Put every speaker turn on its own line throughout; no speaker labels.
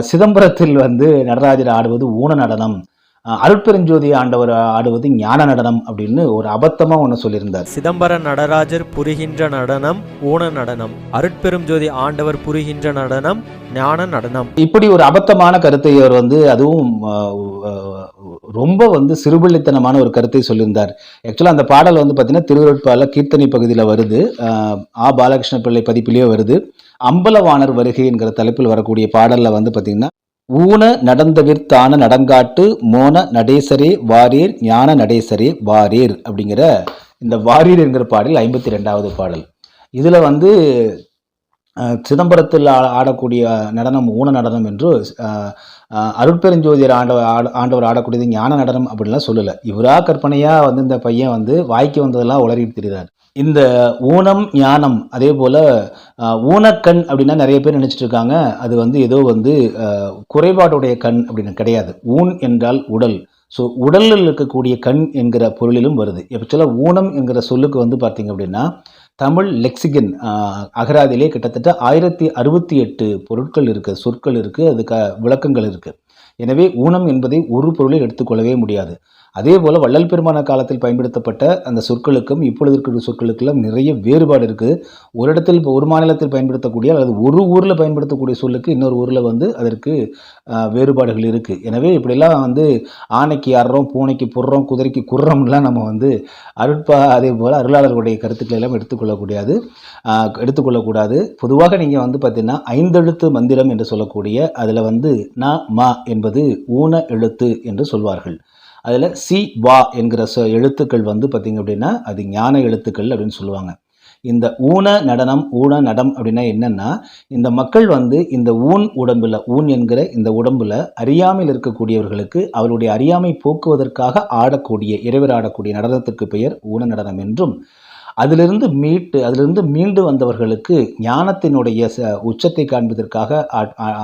சிதம்பரத்தில் வந்து நடராஜர் ஆடுவது ஊன நடனம். அருட்பெருஞ்சோதி ஆண்டவர் ஆடுவது ஞான நடனம் அப்படின்னு ஒரு அபத்தமா ஒன்று சொல்லியிருந்தார்.
சிதம்பர நடராஜர் புரிகின்ற நடனம் ஊன நடனம். அருட்பெரும் ஜோதி ஆண்டவர் புரிகின்ற நடனம் ஞான நடனம்.
இப்படி ஒரு அபத்தமான கருத்தை அவர் வந்து அதுவும் ரொம்ப வந்து சிறுபிள்ளைத்தனமான ஒரு கருத்தை சொல்லியிருந்தார். ஆக்சுவலாக அந்த பாடல் வந்து பார்த்தீங்கன்னா திருவருட்பால கீர்த்தனை பகுதியில் வருது. ஆ பாலகிருஷ்ண பிள்ளை பதிப்பிலேயே வருது. அம்பலவாணர் வருகை என்கிற தலைப்பில் வரக்கூடிய பாடல்ல வந்து பார்த்தீங்கன்னா ஊன நடந்தவிர்த்தான நடங்காட்டு மோன நடேசரே வாரீர் ஞான நடேசரே வாரீர் அப்படிங்கிற இந்த வாரீர் என்கிற பாடல் ஐம்பத்தி ரெண்டாவது பாடல். இதில் வந்து சிதம்பரத்தில் ஆடக்கூடிய நடனம் ஊன நடனம் என்று அருட்பெருஞ்சோதியர் ஆண்டவர் ஆட- ஆண்டவர் ஆடக்கூடியது ஞான நடனம் அப்படின்லாம் சொல்லலை. இவரா கற்பனையாக வந்து இந்த பையன் வந்து வாய்க்கு வந்ததெல்லாம் உளறிட்டு தெரிகிறார். இந்த ஊனம் ஞானம் அதே போல் ஊனக்கண் அப்படின்னா நிறைய பேர் நினச்சிட்டு இருக்காங்க அது வந்து ஏதோ வந்து குறைபாடுடைய கண் அப்படின்னு கிடையாது. ஊன் என்றால் உடல். ஸோ உடலில் இருக்கக்கூடிய கண் என்கிற பொருளிலும் வருது. ஆக்சுவலாக ஊனம் என்கிற சொல்லுக்கு வந்து பார்த்திங்க அப்படின்னா தமிழ் லெக்சிகன் அகராதியிலே கிட்டத்தட்ட ஆயிரத்தி அறுபத்தி எட்டு பொருட்கள் இருக்குது சொற்கள் இருக்குது அதுக்கு விளக்கங்கள் இருக்குது எனவே ஊனம் என்பதை ஒரு பொருளில் எடுத்துக்கொள்ளவே முடியாது. அதே போல் வள்ளல் பெருமான காலத்தில் பயன்படுத்தப்பட்ட அந்த சொற்களுக்கும் இப்பொழுது இருக்கிற சொற்களுக்கெல்லாம் நிறைய வேறுபாடு இருக்குது ஒரு இடத்தில் இப்போ ஒரு மாநிலத்தில் பயன்படுத்தக்கூடிய அல்லது ஒரு ஊரில் பயன்படுத்தக்கூடிய சொல்லுக்கு இன்னொரு ஊரில் வந்து அதற்கு வேறுபாடுகள் இருக்குது எனவே இப்படிலாம் வந்து ஆணைக்கு அறுறோம் பூனைக்கு புடுறோம் குதிரைக்கு குர்றோம்லாம் நம்ம வந்து அருட்பா அதே போல் அருளாளர்களுடைய கருத்துக்களை எல்லாம் எடுத்துக்கொள்ளக்கூடாது. எடுத்துக்கொள்ளக்கூடாது. பொதுவாக நீங்கள் வந்து பார்த்தீங்கன்னா ஐந்தெழுத்து மந்திரம் என்று சொல்லக்கூடிய அதில் வந்து ந ம என்பது ஊன எழுத்து என்று சொல்வார்கள். அதில் சி வா என்கிற சொ எழுத்துக்கள் வந்து பார்த்திங்க அப்படின்னா அது ஞான எழுத்துக்கள் அப்படின்னு சொல்லுவாங்க. இந்த ஊன நடனம் ஊன நடம் அப்படின்னா என்னென்னா இந்த மக்கள் வந்து இந்த ஊன் உடம்பில் ஊன் என்கிற இந்த உடம்பில் அறியாமையில் இருக்கக்கூடியவர்களுக்கு அவருடைய அறியாமை போக்குவதற்காக ஆடக்கூடிய இறைவர் ஆடக்கூடிய நடனத்திற்கு பெயர் ஊன நடனம் என்றும் அதிலிருந்து மீட்டு அதிலிருந்து மீண்டு வந்தவர்களுக்கு ஞானத்தினுடைய உச்சத்தை காண்பதற்காக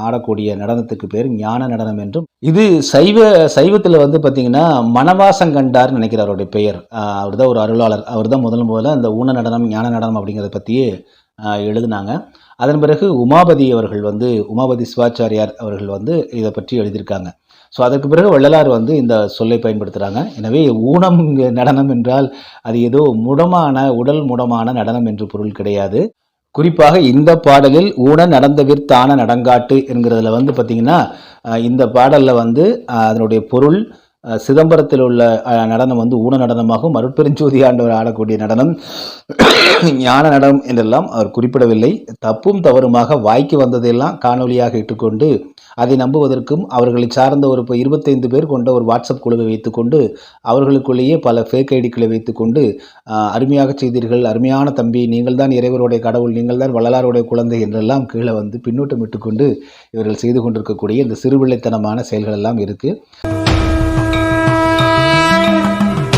ஆடக்கூடிய நடனத்துக்கு பேர் ஞான நடனம் என்றும். இது சைவ சைவத்தில் வந்து பார்த்தீங்கன்னா மணவாசங்கண்டார் நினைக்கிற அவருடைய பெயர். அவர் தான் ஒரு அருளாளர். அவர் தான் முதல் முதல்ல அந்த ஊன நடனம் ஞான நடனம் அப்படிங்கிறத பற்றியே எழுதினாங்க. அதன் பிறகு உமாபதி அவர்கள் வந்து உமாபதி சிவாச்சாரியார் அவர்கள் வந்து இதை பற்றி எழுதியிருக்காங்க. ஸோ அதற்கு பிறகு வள்ளலார் வந்து இந்த சொல்லை பயன்படுத்துகிறாங்க எனவே ஊனம் நடனம் என்றால் அது ஏதோ முடமான உடல் முடமான நடனம் என்று பொருள் கிடையாது. குறிப்பாக இந்த பாடலில் ஊன நடந்தவிற்தான நடங்காட்டு என்கிறதுல வந்து பார்த்தீங்கன்னா இந்த பாடலில் வந்து அதனுடைய பொருள் சிதம்பரத்தில் உள்ள நடனம் வந்து ஊன நடனமாகவும் அருட்பெருஞ்சோதி ஆண்டவர் ஆடக்கூடிய நடனம். ஞான நடனம் என்றெல்லாம் அவர் குறிப்பிடவில்லை. தப்பும் தவறுமாக வாய்க்கு வந்ததையெல்லாம் காணொலியாக இட்டுக்கொண்டு அதை நம்புவதற்கும் அவர்களை சார்ந்த ஒரு இப்போ இருபத்தைந்து பேர் கொண்ட ஒரு வாட்ஸ்அப் குழுவை வைத்துக்கொண்டு அவர்களுக்குள்ளேயே பல ஃபேக் ஐடிக்களை வைத்துக்கொண்டு அருமையாக செய்தீர்கள். அருமையான தம்பி நீங்கள் தான் இறைவருடைய கடவுள் நீங்கள் தான் வள்ளலாருடைய குழந்தை என்றெல்லாம் கீழே வந்து பின்னூட்டம் இட்டுக்கொண்டு இவர்கள் செய்து கொண்டிருக்கக்கூடிய இந்த சிறுபிள்ளைத்தனமான செயல்கள் எல்லாம் இருக்குது